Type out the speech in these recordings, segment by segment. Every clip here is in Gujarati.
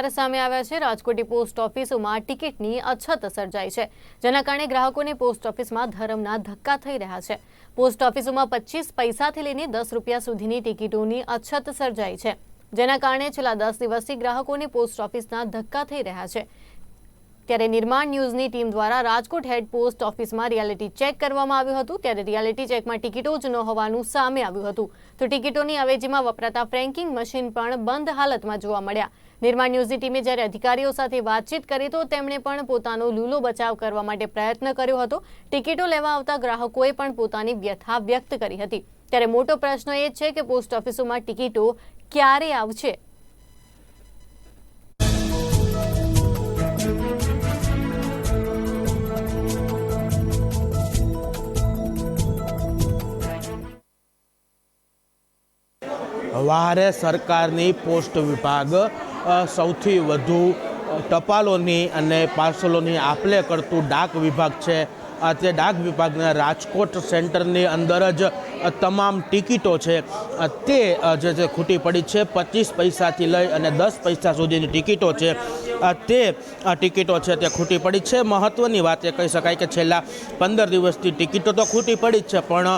સમાચાર સામે આવ્યા છે. રાજકોટની પોસ્ટ ઓફિસોમાં ટિકિટની અછત સર્જાઈ છે, જેના કારણે ગ્રાહકોને પોસ્ટ ઓફિસમાં ધરમના ધક્કા થઈ રહ્યા છે. પોસ્ટ ઓફિસોમાં પચીસ પૈસાથી લઈને દસ રૂપિયા સુધીની ટિકિટોની અછત સર્જાઈ છે, જેના કારણે છેલ્લા દસ દિવસથી ગ્રાહકોને પોસ્ટ ઓફિસના ધક્કા થઈ રહ્યા છે. ત્યારે નિર્માણ ન્યૂઝની ટીમ દ્વારા રાજકોટ હેડ પોસ્ટ ઓફિસમાં રિયાલિટી ચેક કરવામાં આવ્યું હતું. ત્યારે રિયાલિટી ચેકમાં ટિકિટો જ ન હોવાનું સામે આવ્યું હતું. તો ટિકિટોની અવેજીમાં વપરાતા ફ્રેન્કિંગ મશીન પણ બંધ હાલતમાં જોવા મળ્યા. નિર્માણ ન્યૂઝની ટીમે જ્યારે અધિકારીઓ સાથે વાતચીત કરી તો તેમણે પણ પોતાનો લૂલો બચાવ કરવા માટે પ્રયત્ન કર્યો હતો. ટિકિટો લેવા આવતા ગ્રાહકોએ પણ પોતાની વ્યથા વ્યક્ત કરી હતી. ત્યારે મોટો પ્રશ્ન એ છે કે પોસ્ટ ઓફિસોમાં ટિકિટો ક્યારે આવશે? વારે સરકારની પોસ્ટ વિભાગ સૌથી વધુ ટપાલોની અને પાર્સલોની આપલે કરતું ડાક વિભાગ છે. તે ડાક વિભાગના રાજકોટ સેન્ટરની અંદર જ તમામ ટિકિટો છે. તે જે ખૂટી પડી છે, પચીસ પૈસાથી લઈ અને દસ પૈસા સુધીની ટિકિટો છે. તે ટિકિટો છે તે ખૂટી પડી છે. મહત્ત્વની વાત એ કહી શકાય કે છેલ્લા પંદર દિવસથી ટિકિટો તો ખૂટી પડી જ છે, પણ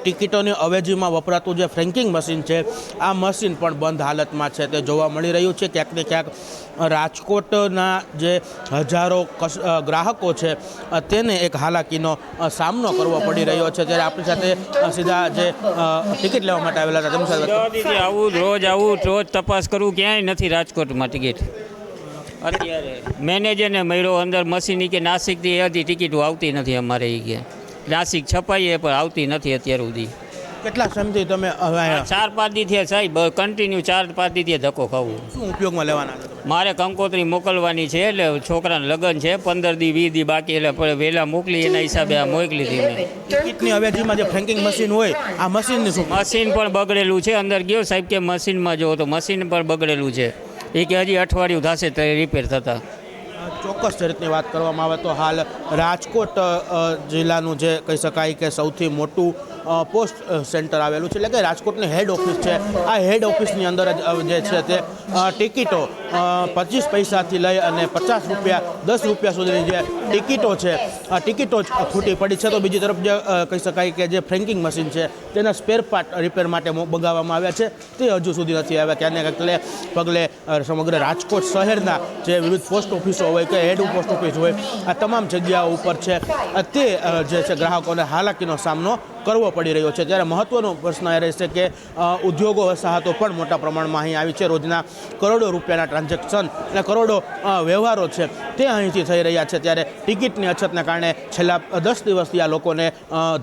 ટિકિટોની અવેજીમાં વપરાતું જે ફ્રેન્કિંગ મશીન છે, આ મશીન પણ બંધ હાલતમાં છે. તે જોવા મળી રહ્યું છે. ક્યાંક ને ક્યાંક રાજકોટના જે હજારો કસ ગ્રાહકો છે તેને એક હાલાકીનો સામનો કરવો પડી રહ્યો છે. ત્યારે આપણી સાથે સીધા જે ટિકિટ લેવા માટે આવેલા હતા. તેમની સાથે આવું, રોજ આવું, રોજ તપાસ કરવું ક્યાંય નથી રાજકોટમાં ટિકિટ. અત્યારે મેનેજરને મળ્યો અંદર મશીની કે નાસિકથી એ હતી ટિકિટો આવતી નથી અમારે એ કે. નાસિક છપાઈએ પણ આવતી નથી અત્યાર સુધી. કેટલા સમજી તમે ચાર પાંચ દી થયા સાહેબ કન્ટિન્યુ ચાર પાંચ દી થયા ધક્કો ખાવું. શું ઉપયોગમાં લેવાના મારે કંકોત્રી મોકલવાની છે એટલે છોકરાને લગ્ન છે પંદર દી વીસ દી બાકી એટલે વહેલા મોકલી એના હિસાબે આ મોકલી હતી મેં. ટિકિટની અવેજીમાં જે ફ્રેન્કિંગ મશીન હોય આ મશીન શું? મશીન પણ બગડેલું છે અંદર ગયો સાહેબ કે મશીનમાં જો તો મશીન પણ બગડેલું છે. એ કે હજી અઠવાડિયું થશે તો રિપેર થતાં. ચોક્કસ રીતની વાત કરવામાં આવે તો હાલ રાજકોટ જિલ્લાનું જે કહી શકાય કે સૌથી મોટું પોસ્ટ સેન્ટર આવેલું છે. એટલે કે રાજકોટની હેડ ઓફિસ છે. આ હેડ ઓફિસની અંદર જ છે તે ટિકિટો પચીસ પૈસાથી લઈ અને પચાસ રૂપિયા, દસ રૂપિયા સુધીની જે ટિકિટો છે આ ટિકિટો જ ખૂટી પડી છે. તો બીજી તરફ જે કહી શકાય કે જે ફ્રેન્કિંગ મશીન છે, તેના સ્પેર પાર્ટ રિપેર માટે મંગાવવામાં આવ્યા છે. તે હજુ સુધી નથી આવ્યા. ત્યાંને એટલે પગલે સમગ્ર રાજકોટ શહેરના જે વિવિધ પોસ્ટ ઓફિસો હોય કે હેડ પોસ્ટ ઓફિસ હોય, આ તમામ જગ્યાઓ ઉપર છે. તે જે છે ગ્રાહકોને હાલાકીનો સામનો કરવો પડી રહ્યો છે. ત્યારે મહત્વનો પ્રશ્ન એ રહેશે કે ઉદ્યોગો વસાહતો પણ મોટા પ્રમાણમાં અહીં આવી છે. રોજના કરોડો રૂપિયાના ટ્રાન્ઝેક્શન અને કરોડો વ્યવહારો છે તે અહીંથી થઈ રહ્યા છે. ત્યારે ટિકિટની અછતને કારણે છેલ્લા દસ દિવસથી આ લોકોને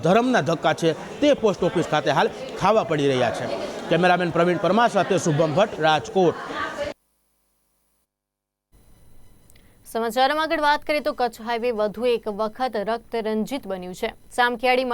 ધરમના ધક્કા છે તે પોસ્ટ ઓફિસ ખાતે હાલ ખાવા પડી રહ્યા છે. કેમેરામેન પ્રવીણ પરમાર સાથે શુભમ ભટ્ટ, રાજકોટ. સમાચારમાં આગળ વાત કરીએ તો કચ્છ હાઈવે વધુ એક વખત રક્ત રંજિત બન્યું છે. સામખિયાળી